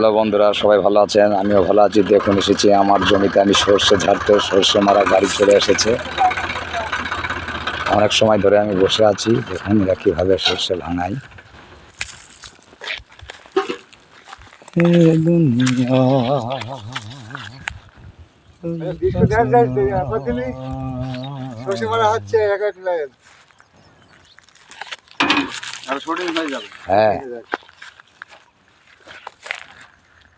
Hello বন্ধুরা সবাই ভালো আছেন? আমিও ভালো আছি। দেখুন এসেছি আমার জমিতে। আমি সর্ষে ঝাড়তে সর্ষে মারা গাড়ি চলে এসেছে। অনেক সময় ধরে আমি বসে আছি। দেখুন এরা কীভাবে সর্ষে ভাঙাই হ্যাঁ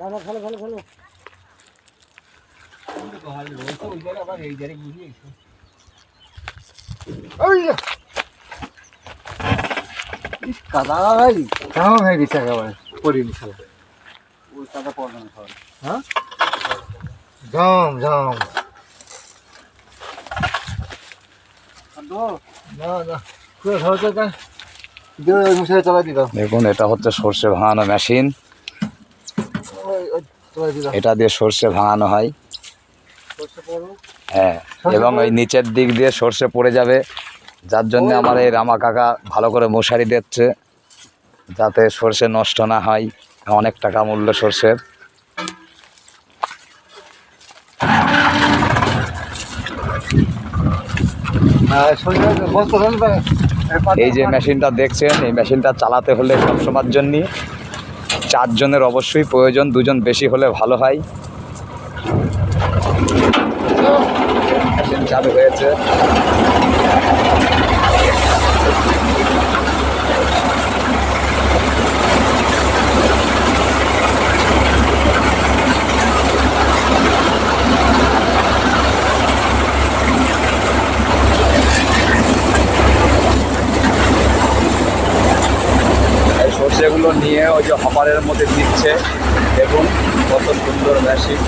ভালো ভালো ভালো ভালো কাদা কেমন হয়ে গেছে একেবারে পড়িনি খেলা ওই কাদা পড়বে না সবাই। হ্যাঁ? জাম জাম না না পুরো ধরতে চাই মশাই চালাই দেখুন এটা হচ্ছে সর্ষে ভাঙানো মেশিন ওই ওই চালাই দিলাম এটা দিয়ে সর্ষে ভাঙানো হয়। হ্যাঁ এবং ওই নিচের দিক দিয়ে সর্ষে পড়ে যাবে। যার জন্য আমার এই রামা কাকা ভালো করে মশারি দিচ্ছে যাতে সর্ষে নষ্ট না হয় অনেক টাকা মূল্য সর্ষের। ধরবে এই যে মেশিনটা দেখছেন এই মেশিনটা চালাতে হলে সবসময়ের জন্য চারজনের অবশ্যই প্রয়োজন দুজন বেশি হলে ভালো হয়। চালু হয়েছে এই সর্ষেগুলো নিয়ে ওই যে হপারের মধ্যে দিচ্ছে দেখুন কত সুন্দর মেশিন।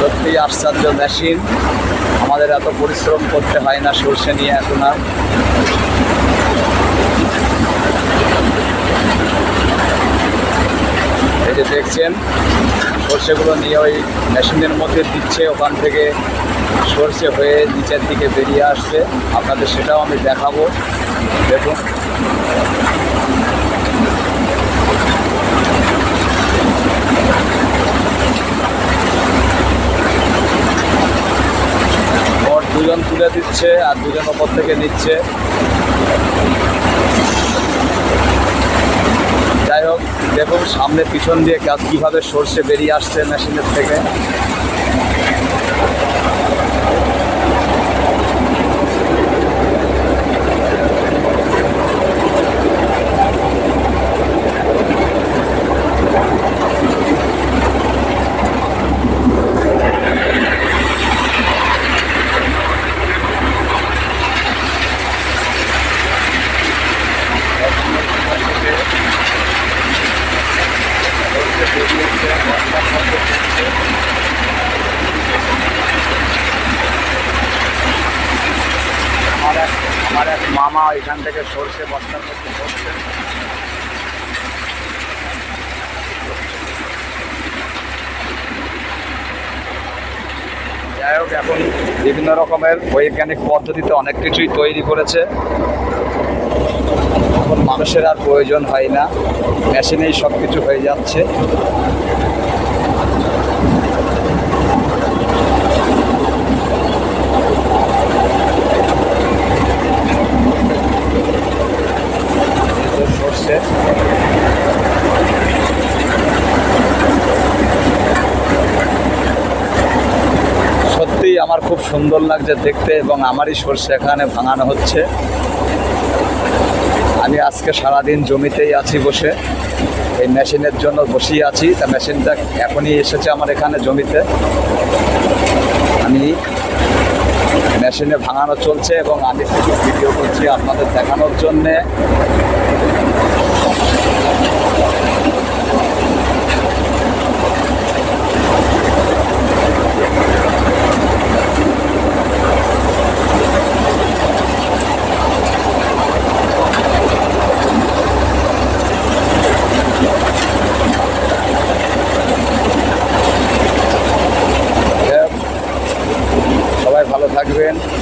সত্যি আশ্চর্য মেশিন। আমাদের এত পরিশ্রম করতে হয় না সর্ষে নিয়ে এখন আর। এই যে দেখছেন, সর্ষেগুলো নিয়ে ওই মেশিনের মধ্যে দিচ্ছে, ওখান থেকে সর্ষে হয়ে নিচের দিকে বেরিয়ে আসছে। আপনাদের সেটাও আমি দেখাবো। দেখুন। দুজন তুলে দিচ্ছে আর দুজন ওপর থেকে নিচ্ছে। যাই হোক, দেখুন সামনে পিছন দিয়ে কাজ কীভাবে সর্ষে বেরিয়ে আসছে মেশিনের থেকে। আমার এক আমার এক মামা এখান থেকে সর্ষে বস্তার মধ্যে সর্ষে যাই হোক, এখন বিভিন্ন রকমের বৈজ্ঞানিক পদ্ধতিতে অনেক কিছুই তৈরি করেছে। এখন মানুষের আর প্রয়োজন হয় না। মেশিনেই সব কিছু হয়ে যাচ্ছে এই যে সর্ষে সত্যিই আমার খুব সুন্দর লাগছে দেখতে এবং আমারই সর্ষে এখানে ভাঙানো হচ্ছে। আমি আজকে সারাদিন জমিতেই আছি বসে। এই মেশিনের জন্য বসেই আছি। তা মেশিনটা এখনই এসেছে আমার এখানে জমিতে। আমি মেশিনে ভাঙানো চলছে এবং আমি কিছু ভিডিও করছি আপনাদের দেখানোর জন্যে। করবেন